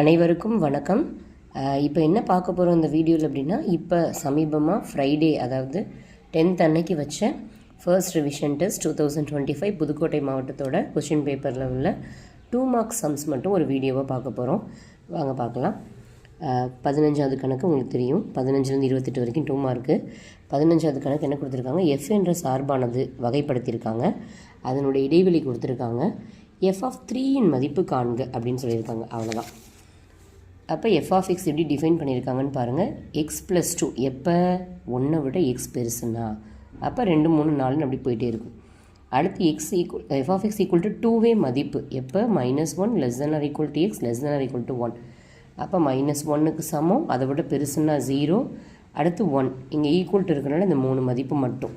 அனைவருக்கும் வணக்கம். இப்போ என்ன பார்க்க போகிறோம் இந்த வீடியோவில் அப்படின்னா இப்போ சமீபமாக ஃப்ரைடே அதாவது டென்த் அன்னைக்கு வச்ச first revision test two thousand twenty five Pudukkottai மாவட்டத்தோட கொஷின் பேப்பரில் உள்ள டூ மார்க்ஸ் சம்ஸ் மட்டும் ஒரு வீடியோவாக பார்க்க போகிறோம் வாங்க பார்க்கலாம். பதினஞ்சாவது கணக்கு உங்களுக்கு தெரியும். பதினஞ்சுலேருந்து இருபத்தெட்டு வரைக்கும் டூ மார்க்கு பதினஞ்சாவது கணக்கு என்ன கொடுத்துருக்காங்க? எஃப் என்ற சார்பானது வகைப்படுத்தியிருக்காங்க. அதனுடைய இடைவெளி கொடுத்துருக்காங்க. எஃப் ஆஃப் த்ரீயின் மதிப்பு காண்க அப்படின்னு சொல்லியிருக்காங்க. அவ்வளோதான் அப்போ எஃப் ஆஃப் எக்ஸ் எப்படி டிஃபைன் பண்ணியிருக்காங்கன்னு பாருங்கள் எக்ஸ் ப்ளஸ் டூ எப்போ? ஒன்றை விட எக்ஸ் பெருசுன்னா. அப்போ ரெண்டு மூணு நாலுன்னு அப்படி போயிட்டே இருக்கும். அடுத்து x equal f of x equal to டூவே மதிப்பு. எப்போ? Minus one less than or equal to x less than or equal to one அப்போ மைனஸ் ஒன்னுக்கு சமம். அதை விட பெருசுன்னா ஜீரோ அடுத்து ஒன் இங்கே ஈக்குவல் டு இருக்கனால இந்த மூணு மதிப்பு மட்டும்.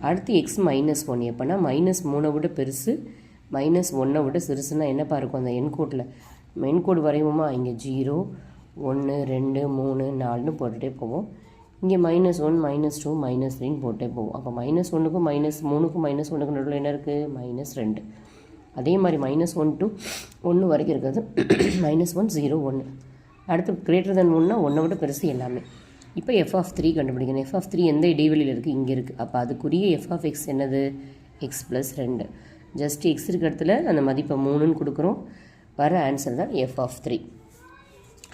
அடுத்து எக்ஸ் மைனஸ் ஒன் எப்போனா மைனஸ் மூணை விட பெருசு. மைனஸ் ஒன்றை விட சிறுசுன்னா என்னப்பா இருக்கும் அந்த எண்கோட்டில் மென்கோடு வரைவோமா? இங்கே ஜீரோ ஒன்று ரெண்டு மூணு நாலுன்னு போட்டுகிட்டே போவோம். இங்கே minus one minus two minus த்ரீன்னு போட்டே போவோம். அப்போ மைனஸ் ஒன்றுக்கும் மைனஸ் மூணுக்கும் மைனஸ் ஒன்றுக்கு நடுவில் என்ன இருக்குது மைனஸ் ரெண்டு. அதே மாதிரி மைனஸ் ஒன் டு ஒன்று வரைக்கும் இருக்கிறது. மைனஸ் ஒன் ஜீரோ ஒன்று அடுத்து கிரேட்டர் தென் ஒன்னா ஒன்றை விட பெருசு எல்லாமே. இப்போ எஃப் ஆஃப் த்ரீ கண்டுபிடிக்கணும். எஃப் ஆஃப் த்ரீ எந்த இடைவெளியில் இருக்குது இங்கே இருக்குது அப்போ அதுக்குரிய எஃப் ஆஃப் எக்ஸ் என்னது? எக்ஸ் ப்ளஸ் ரெண்டு. ஜஸ்ட் எக்ஸ் இருக்கிறதுல இடத்துல அந்த மதிப்பை மூணுன்னு கொடுக்குறோம். வர ஆன்சர் தான் எஃப் ஆஃப் த்ரீ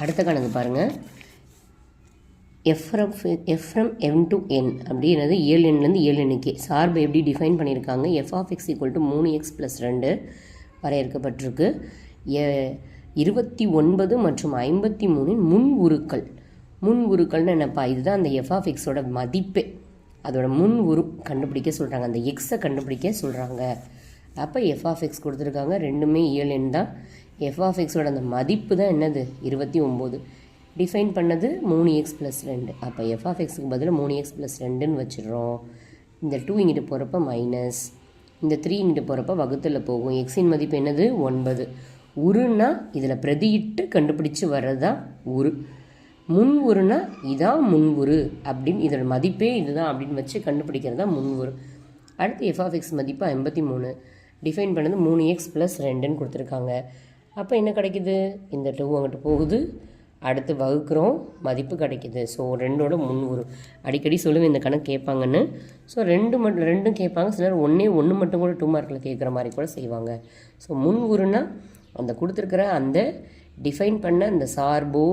அடுத்த கணக்கு பாருங்கள் எஃப்ரம் எஃப்ரம் எம் டு என் அப்படி என்னது ஏழு எண்லேருந்து ஏழு எண்ணுக்கே சார்பை எப்படி டிஃபைன் பண்ணியிருக்காங்க? F of X equal to மூணு எக்ஸ் ப்ளஸ் ரெண்டு வரையறுக்கப்பட்டிருக்கு. ஏ இருபத்தி ஒன்பது மற்றும் ஐம்பத்தி மூணின் முன் உருக்கள். முன் உருக்கள்னு என்னப்பா? இதுதான் அந்த எஃப் ஆஃப் எக்ஸோட மதிப்பே. அதோட முன் உரு கண்டுபிடிக்க சொல்கிறாங்க அந்த எக்ஸை கண்டுபிடிக்க சொல்கிறாங்க அப்போ எஃப் ஆஃப் எக்ஸ் கொடுத்துருக்காங்க. ரெண்டுமே ஏழு எண் தான். எஃப்ஆஃப்எக்ஸோட அந்த மதிப்பு தான் என்னது? இருபத்தி ஒம்பது. டிஃபைன் பண்ணது மூணு எக்ஸ் ப்ளஸ் ரெண்டு. அப்போ எஃப்ஆஃப்எக்ஸுக்கு பதில் பதிலாக மூணு எக்ஸ் ப்ளஸ் ரெண்டுன்னு வச்சிடுறோம். இந்த டூ இங்கிட்டு போகிறப்ப மைனஸ் இந்த த்ரீ இங்கிட்டு போகிறப்ப வகுத்தில் போகும். எக்ஸின் மதிப்பு என்னது? ஒன்பது. உருன்னா இதில் பிரதியிட்டு கண்டுபிடிச்சு வர்றது தான் உரு. முன் உருனா இதான் முன் உரு அப்படின்னு இதோட மதிப்பே இதுதான் அப்படின்னு வச்சு கண்டுபிடிக்கிறது தான் முன் உரு. அடுத்து எஃப்ஆஃப்எக்ஸ் மதிப்பு ஐம்பத்தி மூணு. டிஃபைன் பண்ணது மூணு எக்ஸ் ப்ளஸ் ரெண்டுன்னு கொடுத்துருக்காங்க. அப்போ என்ன கிடைக்குது? இந்த டூ அங்கிட்டு போகுது. அடுத்து வகுக்கிறோம். மதிப்பு கிடைக்குது. ஸோ ரெண்டோட முன் அடிக்கடி சொல்லுவேன் இந்த கணக்கு கேட்பாங்கன்னு. ஸோ ரெண்டு மட்டும் ரெண்டும் கேட்பாங்க. சிலர் ஒன்றே ஒன்று மட்டும் கூட டூ மார்க்கில் கேட்குற மாதிரி கூட செய்வாங்க. ஸோ முன் அந்த கொடுத்துருக்கிற அந்த டிஃபைன் பண்ண அந்த சார்போ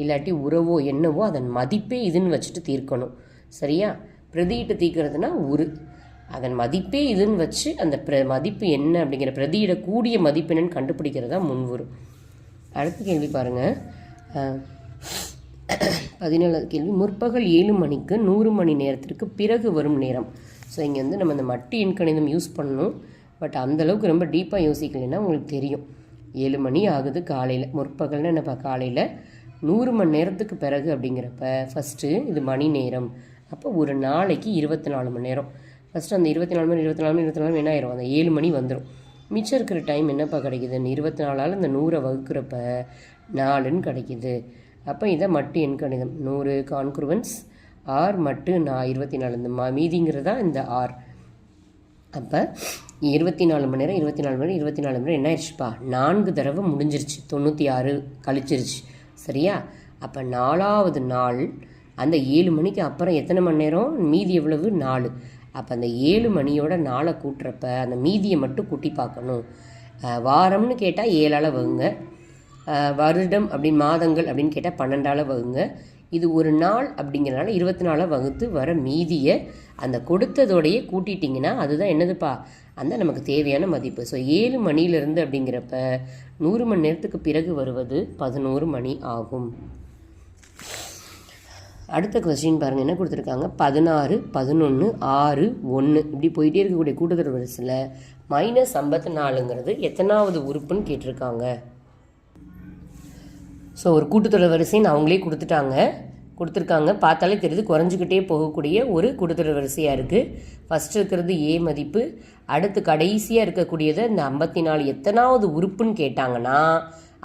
இல்லாட்டி உறவோ என்னவோ அதன் மதிப்பே இதுன்னு வச்சுட்டு தீர்க்கணும். சரியா? பிரதியிட்டு தீர்க்கிறதுனா உரு. அதன் மதிப்பே இதுன்னு வச்சு அந்த பிர மதிப்பு என்ன அப்படிங்கிற பிரதியிடக்கூடிய மதிப்பு என்னன்னு கண்டுபிடிக்கிறதா முன்வரும் அடுத்த கேள்வி பாருங்கள் பதினேழாவது கேள்வி. முற்பகல் ஏழு மணிக்கு நூறு மணி நேரத்திற்கு பிறகு வரும் நேரம். ஸோ இங்கே வந்து நம்ம இந்த மட்டு எண்கணிதம் யூஸ் பண்ணணும். பட் அந்தளவுக்கு ரொம்ப டீப்பாக யோசிக்கலைன்னா உங்களுக்கு தெரியும். ஏழு மணி ஆகுது காலையில். முற்பகல்னு என்னப்பா காலையில்? நூறு மணி நேரத்துக்கு பிறகு அப்படிங்கிறப்ப ஃபஸ்ட்டு இது மணி நேரம். அப்போ ஒரு நாளைக்கு இருபத்தி நாலு மணி நேரம். ஃபஸ்ட்டு அந்த இருபத்தி நாலு மணி இருபத்தி நாலு மணி இருபத்தி நாலு மணி என்ன ஆயிரும் அந்த ஏழு மணி வந்துடும் மிச்சம் இருக்கிற டைம் என்னப்பா கிடைக்குது? இருபத்தி நாலால் இந்த நூறை வகுக்கிறப்ப நாலுன்னு கிடைக்குது. அப்போ இதை மட்டு எண் கணிதம். நூறு கான்குருவன்ஸ் ஆர் மட்டு நான் இருபத்தி நாலு. இந்த மா மீதிங்கிறது தான் இந்த ஆர். அப்போ இருபத்தி நாலு மணி நேரம் இருபத்தி நாலு மணி நேரம் இருபத்தி நாலு மணி நேரம் என்ன ஆயிடுச்சுப்பா நான்கு தடவை முடிஞ்சிருச்சு. தொண்ணூற்றி ஆறு கழிச்சிருச்சு. சரியா? அப்போ நாலாவது நாள் அந்த ஏழு மணிக்கு அப்புறம் எத்தனை மணி நேரம்? மீதி எவ்வளவு? நாலு. அப்போ அந்த ஏழு மணியோட நாளை கூட்டுறப்ப அந்த மீதியை மட்டும் கூட்டி பார்க்கணும். வாரம்னு கேட்டால் ஏழால் வகுங்க. வருடம் அப்படின்னு மாதங்கள் அப்படின்னு கேட்டால் பன்னெண்டால் வகுங்க. இது ஒரு நாள் அப்படிங்கிறனால இருபத்தி நாலாக வகுத்து வர மீதியை அந்த கொடுத்ததோடையே கூட்டிட்டிங்கன்னா அதுதான் என்னதுப்பா? அந்த நமக்கு தேவையான மதிப்பு. ஸோ ஏழு மணியிலேருந்து அப்படிங்கிறப்ப நூறு மணி நேரத்துக்கு பிறகு வருவது பதினோரு மணி ஆகும். அடுத்த கொஸ்டின் பாருங்கள் என்ன கொடுத்துருக்காங்க? பதினாறு பதினொன்று ஆறு ஒன்று இப்படி போயிட்டே இருக்கக்கூடிய கூட்டத்தொடர் வரிசையில் மைனஸ் ஐம்பத்தி நாலுங்கிறது எத்தனாவது உறுப்புன்னு கேட்டிருக்காங்க. ஸோ ஒரு கூட்டத்தொடர் வரிசைன்னு அவங்களே கொடுத்துட்டாங்க. கொடுத்துருக்காங்க. பார்த்தாலே தெரியுது குறைஞ்சிக்கிட்டே போகக்கூடிய ஒரு கூட்டத்தொடர் வரிசையாக இருக்குது ஃபஸ்ட்டு இருக்கிறது ஏ மதிப்பு. அடுத்து கடைசியாக இருக்கக்கூடியது இந்த ஐம்பத்தி நாலு எத்தனாவது உறுப்புன்னு கேட்டாங்கன்னா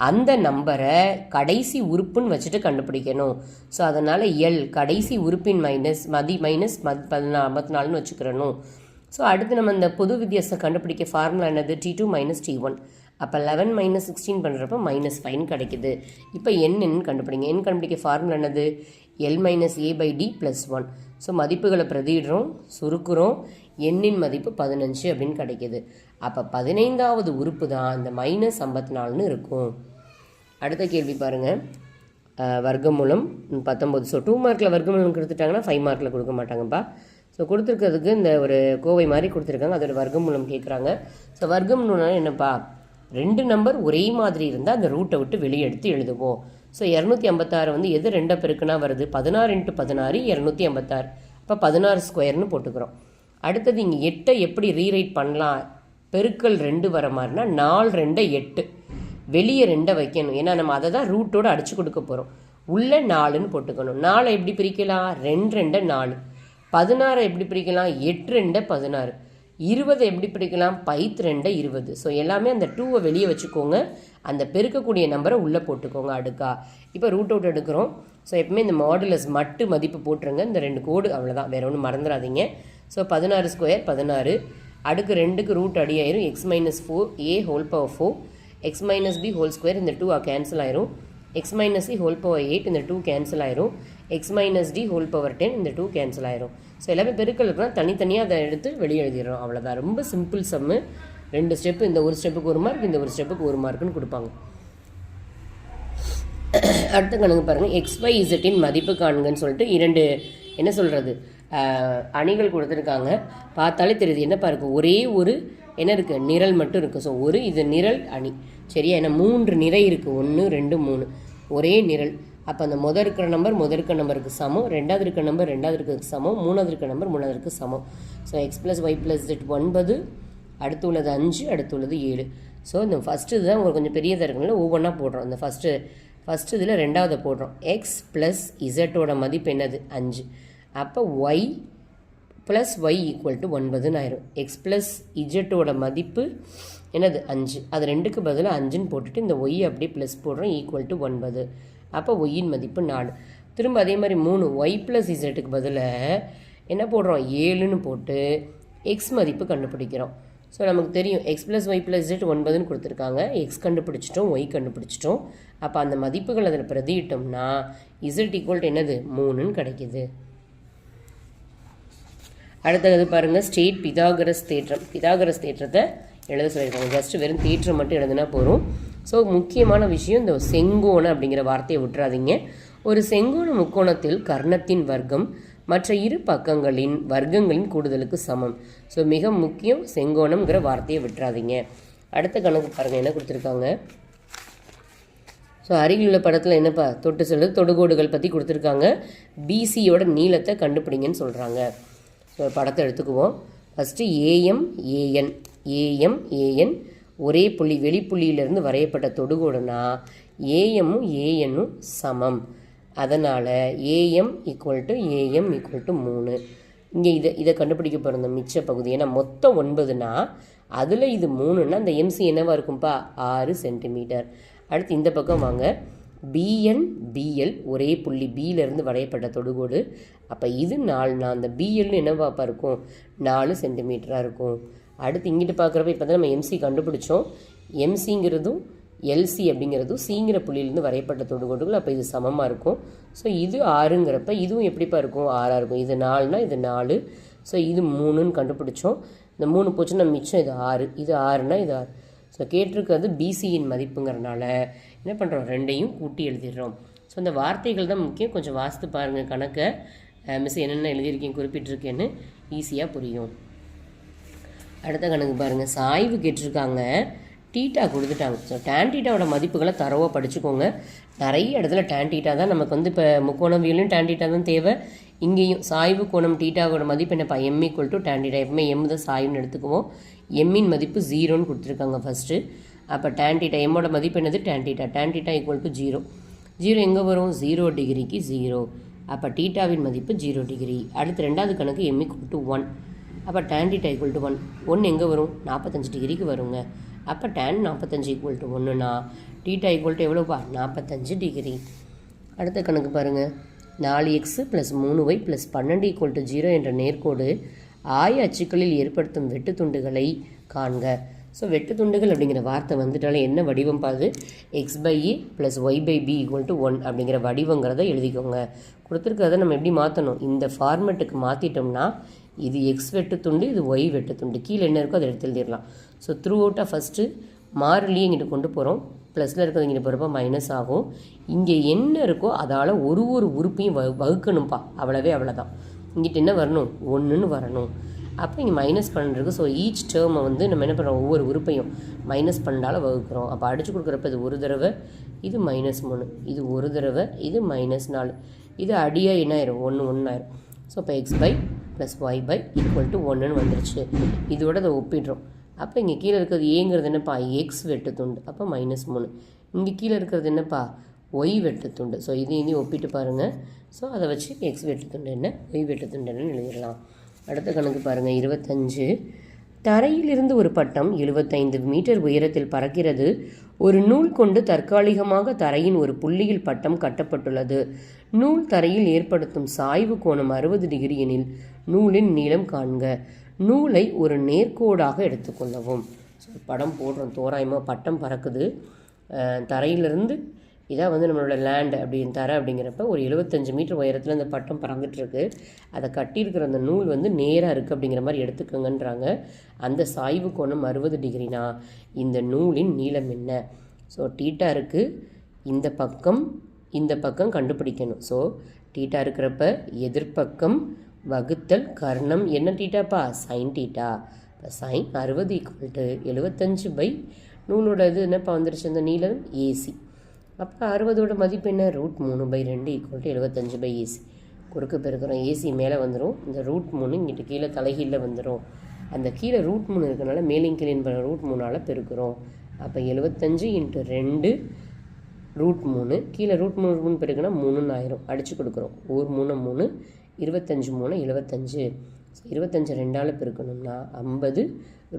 அந்த நம்பரை கடைசி உறுப்புன்னு வச்சுட்டு கண்டுபிடிக்கணும். ஸோ அதனால் எல் கடைசி உறுப்பின் மைனஸ் மதி மைனஸ் மத் பதினா ஐம்பத்தி நாலுன்னு வச்சுக்கிறணும். ஸோ அடுத்து நம்ம இந்த பொது வித்தியாசம் கண்டுபிடிக்க ஃபார்முலா என்னது? T two minus T one அப்போ லெவன் மைனஸ் சிக்ஸ்டீன் பண்ணுறப்ப மைனஸ் ஃபைன் கிடைக்குது. இப்போ என் என்ன கண்டுபிடிங்க. என் கண்டுபிடிக்க ஃபார்முலா என்னது? L minus A by D plus one so மதிப்புகளை பிரதிடுறோம் சுருக்குறோம். எண்ணின் மதிப்பு பதினஞ்சு அப்படின்னு கிடைக்கிது. அப்போ பதினைந்தாவது உறுப்பு தான் இந்த மைனஸ் ஐம்பத்தி நாலுன்னு இருக்கும். அடுத்த கேள்வி பாருங்கள் வர்க்கமூலம் பத்தொம்போது ஸோ டூ மார்க்கில் வர்க்கமூலம் கொடுத்துட்டாங்கன்னா ஃபைவ் மார்க்கில் கொடுக்க மாட்டாங்கப்பா. ஸோ கொடுத்துருக்கிறதுக்கு இந்த ஒரு கோவை மாதிரி கொடுத்துருக்காங்க. அதோட வர்க்கமூலம் கேட்குறாங்க ஸோ வர்க்கமூலம்னா என்னப்பா? ரெண்டு நம்பர் ஒரே மாதிரி இருந்தால் அந்த ரூட்டை விட்டு வெளியே எடுத்து எழுதுவோம். ஸோ இரநூத்தி ஐம்பத்தாறு வந்து எது ரெண்டை பெருக்குனா வருது? பதினாறு இன்ட்டு பதினாறு இரநூத்தி ஐம்பத்தாறு. இப்போ பதினாறு ஸ்கொயர்னு போட்டுக்கிறோம். அடுத்தது இங்கே எட்டை எப்படி ரீரைட் பண்ணலாம்? பெருக்கல் ரெண்டு வர மாதிரினா நாலு ரெண்டை எட்டு. வெளியே ரெண்டை வைக்கணும். ஏன்னா நம்ம அதை தான் ரூட்டோடு அடிச்சு கொடுக்க போகிறோம் உள்ள நாலுன்னு போட்டுக்கணும். நாலை எப்படி பிரிக்கலாம்? ரெண்டு ரெண்டை நாலு. பதினாறை எப்படி பிரிக்கலாம்? எட்டு ரெண்டை பதினாறு. இருபதை எப்படி பிரிக்கலாம்? பைத் ரெண்டை இருபது. ஸோ எல்லாமே அந்த டூவை வெளியே வச்சுக்கோங்க. அந்த பெருக்கக்கூடிய நம்பரை உள்ளே போட்டுக்கோங்க அடுக்கா. இப்போ ரூட் அவுட் எடுக்கிறோம். ஸோ எப்பவுமே இந்த மாடுலஸ் மட்டு மதிப்பு போட்டுருங்க. இந்த ரெண்டு கோடு அவ்வளோதான் வேறு ஒன்றும் மறந்துடாதீங்க. ஸோ பதினாறு ஸ்கொயர் பதினாறு. அடுக்கு ரெண்டுக்கு ரூட் அடி ஆயிரும் X minus four A whole power four X minus B whole square இந்த டூ கேன்சல் ஆயிரும். X minus C whole power eight இந்த டூ கேன்சல் ஆயிரும். X minus D whole power ten இந்த டூ கேன்சல் ஆயிரும். So எல்லாமே பெருக்கல் இருக்குன்னா தனித்தனியாக அதை எடுத்து வெளியே எழுதிடுறோம் அவ்வளோதான் ரொம்ப சிம்பிள் சம்மு ரெண்டு ஸ்டெப்பு இந்த ஒரு ஸ்டெப்புக்கு ஒரு மார்க் இந்த ஒரு ஸ்டெப்புக்கு ஒரு மார்க்குன்னு கொடுப்பாங்க. அடுத்த கணக்கு பாருங்கள் எக்ஸ் ஒய் இசட்டின் மதிப்பு காணுங்கன்னு சொல்லிட்டு இரண்டு என்ன சொல்கிறது அணிகள் கொடுத்துருக்காங்க. பார்த்தாலே தெரியுது. என்னப்பா இருக்குது ஒரே ஒரு என்ன இருக்குது நிரல் மட்டும் இருக்குது ஸோ ஒரு இது நிரல் அணி. சரியா? ஏன்னா மூன்று நிறை இருக்குது ஒன்று ரெண்டு மூணு. ஒரே நிரல். அப்போ அந்த முதல் இருக்கிற நம்பர் முதல் இருக்கிற நம்பருக்கு சமம். ரெண்டாவது இருக்கிற நம்பர் ரெண்டாவது இருக்கிறதுக்கு சமம். மூணாவது இருக்கிற நம்பர் மூணாவது இருக்கு சமம். So X plus Y plus Z ஒன்பது அடுத்து உள்ளது அஞ்சு அடுத்து உள்ளது ஏழு. ஸோ இந்த ஃபஸ்ட்டு இதுதான் உங்களுக்கு கொஞ்சம் பெரியதாக இருக்கனால ஒவ்வொன்றா போடுறோம். இந்த ஃபஸ்ட்டு ஃபஸ்ட்டு இதில் ரெண்டாவது போடுறோம். எக்ஸ் ப்ளஸ் இசட்டோட மதிப்பு என்னது? அஞ்சு. அப்போ Y plus Y equal to ஒன்பதுன்னு ஆயிரும். எக்ஸ் ப்ளஸ் இஜெட்டோட மதிப்பு என்னது? அஞ்சு. அது ரெண்டுக்கு பதிலாக அஞ்சுன்னு போட்டுட்டு இந்த ஒய் அப்படியே ப்ளஸ் போடுறோம் ஈக்குவல் டு ஒன்பது. அப்போ ஒய்யின் மதிப்பு நாலு. திரும்ப அதே மாதிரி மூணு. ஒய் ப்ளஸ் இசட்டுக்கு பதிலாக என்ன போடுறோம்? ஏழுன்னு போட்டு எக்ஸ் மதிப்பு கண்டுபிடிக்கிறோம். ஸோ நமக்கு தெரியும். X plus Y plus Z ஒன்பதுன்னு கொடுத்துருக்காங்க. எக்ஸ் கண்டுபிடிச்சிட்டோம் ஒய் கண்டுபிடிச்சிட்டோம். அப்போ அந்த மதிப்புகள் அதில் பிரதியிட்டோம்னா இசட் ஈக்குவல் என்னது? மூணுன்னு கிடைக்கிது. அடுத்தது பாருங்கள் ஸ்டேட் பிதாகரஸ் தேற்றம். பிதாகரஸ் தேற்றத்தை எழுத சொல்லியிருக்காங்க. ஜஸ்ட் வெறும் தேற்றம் மட்டும் எழுதுனா போதும். ஸோ முக்கியமான விஷயம் இந்த செங்கோணம் அப்படிங்கிற வார்த்தையை விட்டுறாதீங்க. ஒரு செங்கோண முக்கோணத்தில் கர்ணத்தின் வர்க்கம் மற்ற இரு பக்கங்களின் வர்க்கங்களின் கூடுதலுக்கு சமம். ஸோ மிக முக்கியம் செங்கோணம்ங்கிற வார்த்தையை விட்டுறாதீங்க. அடுத்த கணக்கு பாருங்கள் என்ன கொடுத்துருக்காங்க? ஸோ அருகில் உள்ள படத்தில் என்னப்பா? தொட்டு சொல்லு தொடுகோடுகள் பற்றி கொடுத்துருக்காங்க. பிசியோட நீளத்தை கண்டுபிடிங்கன்னு சொல்கிறாங்க ஸோ படத்தை எடுத்துக்குவோம். First AM AN AM AN ஒரே புள்ளி வெளிப்புள்ளியிலிருந்து வரையப்பட்ட தொடுகோடுனா ஏஎம்மும் ஏஎன்னும் சமம். அதனால் AM equal to AM equal to மூணு. இங்கே இதை இதை கண்டுபிடிக்க போகிற மிச்ச பகுதி. ஏன்னா மொத்தம் ஒன்பதுனா அதில் இது மூணுன்னா அந்த எம்சி என்னவாக இருக்கும்ப்பா ஆறு சென்டிமீட்டர் அடுத்து இந்த பக்கம் வாங்க. பிஎன் பிஎல் ஒரே புள்ளி பியிலேருந்து வரையப்பட்ட தொடுகோடு. அப்போ இது நாலுனா அந்த பிஎல்னு என்னவாப்பா இருக்கும் நாலு சென்டிமீட்டராக இருக்கும். அடுத்து இங்கிட்டு பார்க்குறப்ப இப்போ தான் நம்ம எம்சி கண்டுபிடிச்சோம். எம்சிங்கிறதும் எல்சி அப்படிங்கிறதும் சிங்கிற புள்ளியிலேருந்து வரையப்பட்ட தொடுகோடுகள். அப்போ இது சமமாக இருக்கும். ஸோ இது ஆறுங்கிறப்ப இதுவும் எப்படிப்பா இருக்கும்? ஆறாக இருக்கும். இது நாலுனா இது நாலு. ஸோ இது மூணுன்னு கண்டுபிடிச்சோம். இந்த மூணு போச்சுன்னா மிச்சம் இது ஆறு. இது ஆறுனா இது ஆறு. ஸோ கேட்டிருக்கிறது பிசியின் மதிப்புங்கிறனால என்ன பண்ணுறோம் ரெண்டையும் கூட்டி எழுதிடுறோம். ஸோ இந்த வார்த்தைகள் தான் முக்கியம். கொஞ்சம் வாசித்து பாருங்கள் கணக்கை. மிஸ் என்னென்ன எழுதியிருக்கேன் குறிப்பிட்டிருக்கேன்னு ஈஸியாக புரியும். அடுத்த கணக்கு பாருங்கள் சாய்வு கேட்டிருக்காங்க. டீட்டா கொடுத்துட்டாங்க. ஸோ டேன் டீட்டாவோட மதிப்புகளை தரவாக படிச்சுக்கோங்க. நிறைய இடத்துல டேன் டீட்டா தான் நமக்கு வந்து இப்போ முக்கோணம் வியலும் டேன் டீட்டா தான் தேவை. இங்கேயும் சாய்வு கோணம் டீட்டாவோட மதிப்பு என்னப்பா? M equal to tan theta எப்பவுமே எம் தான் சாய்வுன்னு எடுத்துக்குவோம். எம்மின் மதிப்பு ஜீரோன்னு கொடுத்துருக்காங்க ஃபஸ்ட்டு அப்போ டேன்டிட்டா எம்மோட மதிப்பு என்னது? Tan theta tan theta equal to zero zero எங்கே வரும்? ஜீரோ டிகிரிக்கு ஜீரோ அப்போ டீட்டாவின் மதிப்பு ஜீரோ டிகிரி அடுத்து ரெண்டாவது கணக்கு எம் ஈக்குவல் டு ஒன் அப்போ tan theta equal to one ஒன்று எங்கே வரும்? நாற்பத்தஞ்சு டிகிரிக்கு வருங்க. அப்போ டேன் நாற்பத்தஞ்சு ஈக்குவல் டு ஒன்றுனா டீட்டா ஈக்குவல் டு எவ்வளோப்பா நாற்பத்தஞ்சு டிகிரி அடுத்த கணக்கு பாருங்கள் நாலு எக்ஸு ப்ளஸ் மூணு ஒய் ப்ளஸ் பன்னெண்டு ஈக்குவல் டு ஜீரோ என்ற நேர்கோடு ஆய அச்சுக்களில் ஏற்படுத்தும் வெட்டு துண்டுகளை காண்க. ஸோ வெட்டு துண்டுகள் அப்படிங்கிற வார்த்தை வந்துட்டாலே என்ன வடிவம் பாது X by A plus Y by B equal to one அப்படிங்கிற வடிவங்கிறத எழுதிக்கோங்க. கொடுத்துருக்கிறத நம்ம எப்படி மாற்றணும் இந்த ஃபார்மெட்டுக்கு மாற்றிட்டோம்னா இது எக்ஸ் வெட்டு துண்டு இது ஒய் வெட்டு துண்டு. கீழே என்ன இருக்கோ அதை எடுத்து எழுதிடலாம். ஸோ த்ரூ அவுட்டாக ஃபஸ்ட்டு மாறிலியே இங்கிட்ட கொண்டு போகிறோம் ப்ளஸில் இருக்கிறது இங்கிட்ட போகிறப்ப மைனஸ் ஆகும். இங்கே என்ன இருக்கோ அதால் ஒரு ஒரு உறுப்பையும் வகு வகுக்கணும்ப்பா. அவ்வளவே அவ்வளோதான் இங்கிட்ட என்ன வரணும்? ஒன்றுன்னு வரணும். அப்போ இங்கே மைனஸ் பண்ணுறதுக்கு ஸோ ஈச் டேர்மை வந்து நம்ம என்ன பண்ணுறோம் ஒவ்வொரு உறுப்பையும் மைனஸ் பண்ணால வகுக்கிறோம். அப்போ அடிச்சு கொடுக்குறப்ப இது ஒரு தடவை இது மைனஸ் மூணு இது ஒரு தடவை இது மைனஸ் நாலு. இது அடியாக என்ன ஆயிரும்? ஒன்று ஒன்று ஆயிரும். ஸோ இப்போ x by plus y by equal to ஒன்றுன்னு வந்துருச்சு. இதோட அதை ஒப்பிடுறோம். அப்போ இங்கே கீழே இருக்கிறது ஏங்கிறது என்னப்பா? எக்ஸ் வெட்டு துண்டு. அப்போ மைனஸ் மூணு. இங்கே கீழே இருக்கிறது என்னப்பா? ஒய் வெட்டு துண்டு. ஸோ இதையும் இதையும் ஒப்பிட்டு பாருங்கள் ஸோ அதை வச்சு எக்ஸ் வெட்டு துண்டு என்ன? ஒய் வெட்டு துண்டு என்னன்னு எழுதிடலாம். அடுத்த கணக்கு பாருங்கள் இருபத்தஞ்சு. தரையிலிருந்து ஒரு பட்டம் எழுபத்தைந்து மீட்டர் உயரத்தில் பறக்கிறது. ஒரு நூல் கொண்டு தற்காலிகமாக தரையின் ஒரு புள்ளியில் பட்டம் கட்டப்பட்டுள்ளது. நூல் தரையில் ஏற்படுத்தும் சாய்வு கோணம் அறுபது டிகிரி எனில் நூலின் நீளம் காண்க. நூலை ஒரு நேர்கோடாக எடுத்துக்கொள்ளவும் படம் போடுறோம் தோராயமாக பட்டம் பறக்குது. தரையிலிருந்து இதான் வந்து நம்மளோட லேண்ட் அப்படின்னு தர அப்படிங்கிறப்ப ஒரு எழுபத்தஞ்சு மீட்டர் உயரத்தில் அந்த பட்டம் பறந்துட்டுருக்கு. அதை கட்டியிருக்கிற அந்த நூல் வந்து நேராக இருக்குது அப்படிங்கிற மாதிரி எடுத்துக்கோங்கன்றாங்க. அந்த சாய்வு கோணம் அறுபது டிகிரினா இந்த நூலின் நீளம் என்ன? ஸோ டீட்டா இருக்குது இந்த பக்கம் இந்த பக்கம் கண்டுபிடிக்கணும். ஸோ டீட்டா இருக்கிறப்ப எதிர்ப்பக்கம் வகுத்தல் கர்ணம். என்ன டீட்டாப்பா சைன் டீட்டா இப்போ சைன் அறுபது ஈக்குவல் டு எழுபத்தஞ்சு பை நூலோட இது என்னப்பா வந்துருச்சு? அந்த நீளம் ஏசி அப்போ அறுபதோட மதிப்பு என்ன ரூட் மூணு பை ரெண்டு ஈக்குவல் டு எழுபத்தஞ்சு பை ஏசி குறுக்கு பெருக்கிறோம் ஏசி மேலே வந்துடும் இந்த ரூட் மூணு இங்கிட்டு கீழே தலைகீழில் வந்துடும் அந்த கீழே ரூட் மூணு இருக்கனால மேலிங் கீழே பண்ண ரூட் மூணால் பெருக்கிறோம். அப்போ எழுபத்தஞ்சு இன்ட்டு ரெண்டு ரூட் மூணு. கீழே ரூட் மூணு மூணு பெருக்குன்னா மூணுன்னு ஆயிரும். அடித்து கொடுக்குறோம். ஒரு மூணு மூணு இருபத்தஞ்சு மூணு எழுபத்தஞ்சு ஸோ இருபத்தஞ்சு ரெண்டால் பெருக்கணும்னா ஐம்பது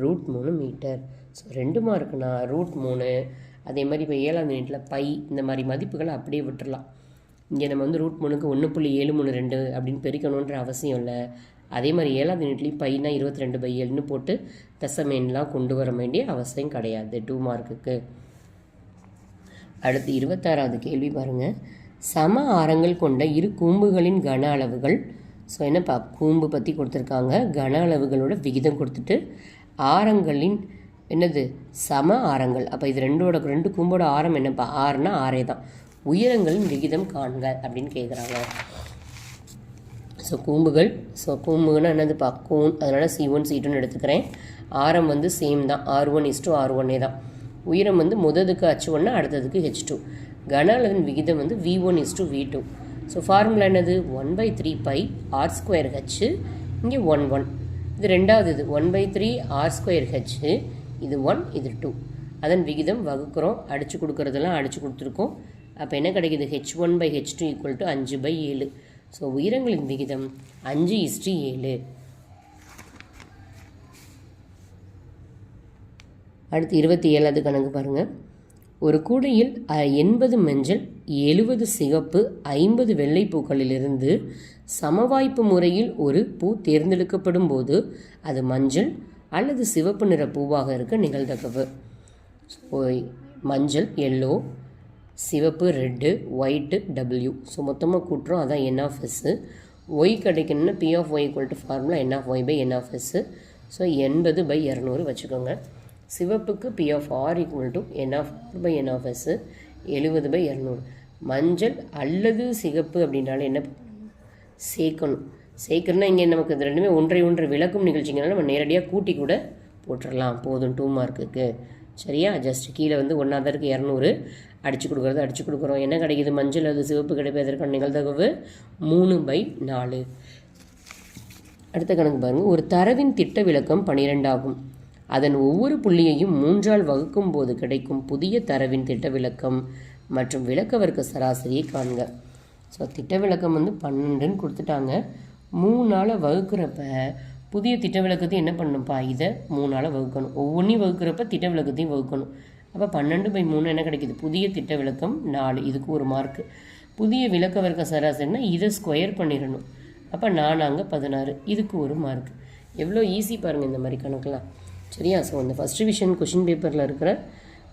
ரூட் மூணு மீட்டர் ஸோ ரெண்டு மார்க்குனா ரூட் மூணு அதே மாதிரி இப்போ ஏழாம் யூனிட்டில் பை இந்த மாதிரி மதிப்புகளை அப்படியே விட்டுடலாம் இங்கே நம்ம வந்து ரூட் மூணுக்கு ஒன்று புள்ளி ஏழு மூணு ரெண்டு அப்படின்னு பெருக்கணுன்ற அவசியம் இல்லை. அதே மாதிரி ஏழாம் யூனிட்லேயும் பைனா இருபத்தி ரெண்டு பை ஏழுன்னு போட்டு தசமேன்லாம் கொண்டு வர வேண்டிய அவசியம் கிடையாது. டூ மார்க்குக்கு அடுத்து இருபத்தாறாவது கேள்வி பாருங்கள் சம ஆரங்கள் கொண்ட இரு கூம்புகளின் கன அளவுகள் ஸோ என்னப்பா கூம்பு பற்றி கொடுத்துருக்காங்க. கன அளவுகளோட விகிதம் கொடுத்துட்டு ஆரங்களின் என்னது? சம ஆரங்கள். அப்போ இது ரெண்டோட ரெண்டு கும்போட ஆரம் என்னப்பா? ஆறுனா ஆறே தான். உயரங்களின் விகிதம் காண்க அப்படின்னு கேட்குறாங்க ஸோ கூம்புகள் ஸோ கூம்புகள்னா என்னதுப்பா? கூன். அதனால் சி ஒன் சி டூன்னு எடுத்துக்கிறேன். ஆரம் வந்து சேம் தான். R one is two r ஒன்னே தான். உயரம் வந்து முததுக்கு ஹச் ஒன்று அடுத்ததுக்கு ஹெச் டூ கன அளவின் விகிதம் வந்து v one is two v two so formula என்னது? One by three by r square h இங்கே ஒன் ஒன் இது ரெண்டாவது இது. One by three r square h இது ஒன் இது டூ அதன் விகிதம் வகுக்கிறோம். அடித்து கொடுக்குறதெல்லாம் அடித்து கொடுத்துருக்கோம். அப்போ என்ன கிடைக்கிது? H one by h two equal to அஞ்சு பை ஏழு. ஸோ உயிரங்களின் விகிதம் அஞ்சு இஸ்டி ஏழு. அடுத்து இருபத்தி ஏழாவது கணக்கு பாருங்கள் ஒரு கூடையில் எண்பது மஞ்சள் எழுபது சிகப்பு ஐம்பது வெள்ளை பூக்களிலிருந்து சமவாய்ப்பு முறையில் ஒரு பூ தேர்ந்தெடுக்கப்படும் போது அது மஞ்சள் அல்லது சிவப்பு நிற பூவாக இருக்க நிகழ்தகவு ஸோ மஞ்சள் எல்லோ சிவப்பு ரெட்டு ஒயிட்டு டபிள்யூ ஸோ மொத்தமாக கூட்டுறோம். அதான் என் ஆஃப் எஸ்ஸு ஒய் கிடைக்கணும்னா p of y equal to formula n of y by n of s so எண்பது பை இரநூறு வச்சுக்கோங்க. சிவப்புக்கு p of r equal to n of r by n of s எழுபது by இரநூறு. மஞ்சள் அல்லது சிகப்பு அப்படின்னாலே என்ன? சேர்க்கணும். சேர்க்குறனா இங்கே நமக்கு இது ரெண்டுமே ஒன்றை ஒன்று விளக்கும் நிகழ்ச்சிங்கனால நம்ம நேரடியாக கூட்டி கூட போட்டுடலாம் போதும் டூ மார்க்குக்கு சரியா? ஜஸ்ட் கீழே வந்து ஒன்றாவதற்கு இரநூறு அடித்து கொடுக்குறது அடித்து கொடுக்குறோம். என்ன கிடைக்குது? மஞ்சள் அது சிவப்பு கிடைப்பதற்கான நிகழ்தகவு மூணு பை நாலு. அடுத்த கணக்கு பாருங்கள் ஒரு தரவின் திட்ட விளக்கம் பனிரெண்டாகும். அதன் ஒவ்வொரு புள்ளியையும் மூன்றால் வகுக்கும் போது கிடைக்கும் புதிய தரவின் திட்ட விளக்கம் மற்றும் விளக்க வர்க்க சராசரியை காண்க. ஸோ திட்ட விளக்கம் வந்து பன்னெண்டுன்னு கொடுத்துட்டாங்க. மூணு நாளை வகுக்கிறப்ப புதிய திட்ட விளக்கத்தையும் என்ன பண்ணணும்ப்பா? இதை மூணு நாளை வகுக்கணும். ஒவ்வொன்றையும் வகுக்கிறப்ப திட்ட விளக்கத்தையும் வகுக்கணும். அப்போ பன்னெண்டு பை மூணு என்ன கிடைக்கிது? புதிய திட்ட விளக்கம் நாலு. இதுக்கு ஒரு மார்க்கு புதிய விளக்க வர்க்க சராசரினா இதை ஸ்கொயர் பண்ணிடணும். அப்போ நான் அங்கே பதினாறு. இதுக்கு ஒரு மார்க் எவ்வளோ ஈஸி பாருங்கள் இந்த மாதிரி கணக்கெலாம் சரியா? ஸோ அந்த ஃபஸ்ட் ரிவிஷன் கொஷின் பேப்பரில் இருக்கிற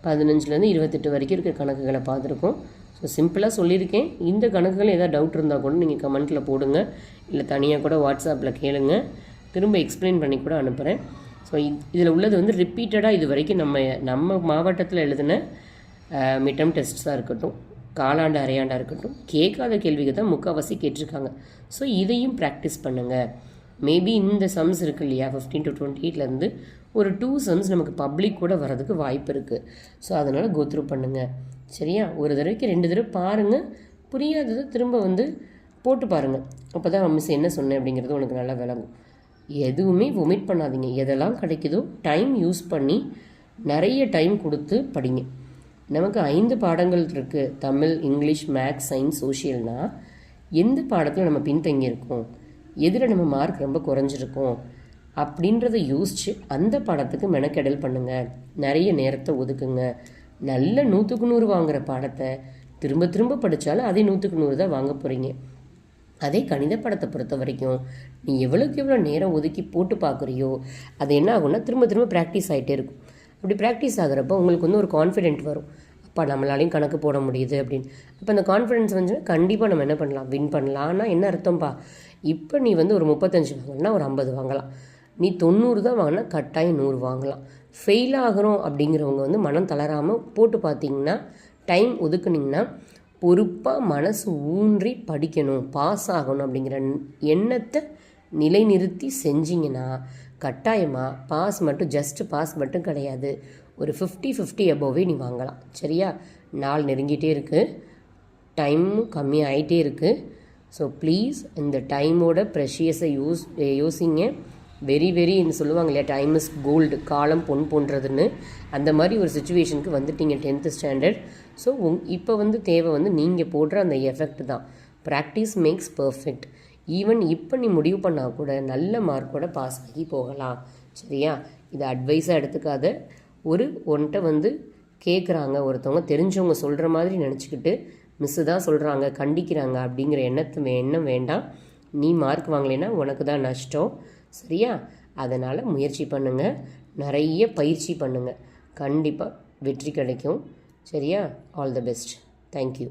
பதினஞ்சுலேருந்து இருபத்தெட்டு வரைக்கும் இருக்கிற கணக்குகளை பார்த்துருக்கோம். ஸோ சிம்பிளாக சொல்லியிருக்கேன். இந்த கணக்குகள் ஏதாவது டவுட் இருந்தால் கூட நீங்கள் கமெண்ட்டில் போடுங்க. இல்லை தனியாக கூட வாட்ஸ்அப்பில் கேளுங்க. திரும்ப எக்ஸ்பிளைன் பண்ணி கூட அனுப்புகிறேன் ஸோ இதில் உள்ளது வந்து ரிப்பீட்டடாக இது வரைக்கும் நம்ம நம்ம மாவட்டத்தில் எழுதின மிட்டம் டெஸ்ட்ஸாக இருக்கட்டும் காலாண்டு அரையாண்டாக இருக்கட்டும் கேட்காத கேள்விக்கு தான் முக்கால்வாசி கேட்டிருக்காங்க. ஸோ இதையும் ப்ராக்டிஸ் பண்ணுங்கள் மேபி இந்த சம்ஸ் இருக்கு இல்லையா? ஃபிஃப்டீன் டு டுவெண்ட்டி எயிட்லேருந்து ஒரு டூ சம்ஸ் நமக்கு பப்ளிக் கூட வரதுக்கு வாய்ப்பு இருக்குது ஸோ அதனால் கோத்ரூ பண்ணுங்கள் சரியா? ஒரு தடவைக்கு ரெண்டு தடவை பாருங்கள் புரியாததை திரும்ப வந்து போட்டு பாருங்கள் அப்போ தான் மிஸ் என்ன சொன்னேன் அப்படிங்கிறது உனக்கு நல்லா விளங்கும். எதுவுமே ஒமிட் பண்ணாதீங்க. எதெல்லாம் கிடைக்குதோ டைம் யூஸ் பண்ணி நிறைய டைம் கொடுத்து படிங்க. நமக்கு ஐந்து பாடங்கள் இருக்குது தமிழ் இங்கிலீஷ் மேக்ஸ் சயின்ஸ் சோஷியல்னால் எந்த பாடத்தில் நம்ம பின்தங்கியிருக்கோம் எதில் நம்ம மார்க் ரொம்ப குறைஞ்சிருக்கோம்? அப்படின்றத யோசித்து அந்த பாடத்துக்கு மெனக்கெடல் பண்ணுங்கள் நிறைய நேரத்தை ஒதுக்குங்க. நல்ல நூற்றுக்கு நூறு வாங்குகிற பாடத்தை திரும்ப திரும்ப படித்தாலும் அதே நூற்றுக்கு நூறு தான் வாங்க போகிறீங்க அதே கணித படத்தை பொறுத்த வரைக்கும் நீ எவ்வளோக்கு எவ்வளோ நேரம் ஒதுக்கி போட்டு பார்க்குறியோ அது என்ன ஆகும்னா திரும்ப திரும்ப ப்ராக்டிஸ் ஆகிட்டே இருக்கும். அப்படி ப்ராக்டிஸ் ஆகிறப்போ உங்களுக்கு வந்து ஒரு கான்ஃபிடென்ட் வரும். அப்பா நம்மளாலையும் கணக்கு போட முடியுது அப்படின்னு. அப்போ அந்த கான்ஃபிடென்ஸ் வந்துச்சுன்னா கண்டிப்பாக நம்ம என்ன பண்ணலாம்? வின் பண்ணலாம். ஆனால் என்ன அர்த்தம்ப்பா இப்போ நீ வந்து ஒரு முப்பத்தஞ்சு வாங்கினா ஒரு ஐம்பது வாங்கலாம். நீ தொண்ணூறு தான் வாங்கினா கட்டாயம் நூறு வாங்கலாம். ஃபெயில் ஆகிறோம் அப்படிங்கிறவங்க வந்து மனம் தளராமல் போட்டு பார்த்தீங்கன்னா டைம் ஒதுக்குனிங்கன்னா பொறுப்பாக மனசு ஊன்றி படிக்கணும் பாஸ் ஆகணும் அப்படிங்கிற எண்ணத்தை நிலைநிறுத்தி செஞ்சிங்கன்னா கட்டாயமாக பாஸ் மட்டும் ஜஸ்ட் பாஸ் மட்டும் கிடையாது. ஒரு ஃபிஃப்டி ஃபிஃப்டி அபோவே நீ வாங்கலாம். சரியா? நாள் நெருங்கிட்டே இருக்குது டைமும் கம்மியாகிட்டே இருக்குது ஸோ ப்ளீஸ் இந்த டைமோட ப்ரெஷியஸை யூஸ் யோசிங்க. வெரி வெரி சொல்லுவாங்க இல்லையா? டைம் இஸ் கோல்டு காலம் பொன் போன்றதுன்னு. அந்த மாதிரி ஒரு சுச்சுவேஷனுக்கு வந்துட்டீங்க டென்த்து ஸ்டாண்டர்ட் ஸோ உங் இப்போ வந்து தேவை வந்து நீங்கள் போடுற அந்த எஃபெக்ட் தான். ப்ராக்டிஸ் மேக்ஸ் பர்ஃபெக்ட் ஈவன் இப்போ நீ முடிவு பண்ணால் கூட நல்ல மார்க்கோட பாஸ் ஆகி போகலாம். சரியா? இதை அட்வைஸாக எடுத்துக்காத. ஒரு ஒன்ட்ட வந்து கேட்குறாங்க ஒருத்தவங்க தெரிஞ்சவங்க சொல்கிற மாதிரி நினச்சிக்கிட்டு மிஸ்ஸு தான் சொல்கிறாங்க கண்டிக்கிறாங்க அப்படிங்கிற எண்ணத்து வே- எண்ணம் வேண்டாம். நீ மார்க் வாங்கலைன்னா உனக்கு தான் நஷ்டம். சரியா? அதனால் முயற்சி பண்ணுங்கள் நிறைய பயிற்சி பண்ணுங்கள் கண்டிப்பாக வெற்றி கிடைக்கும். சரியா? All the best thank you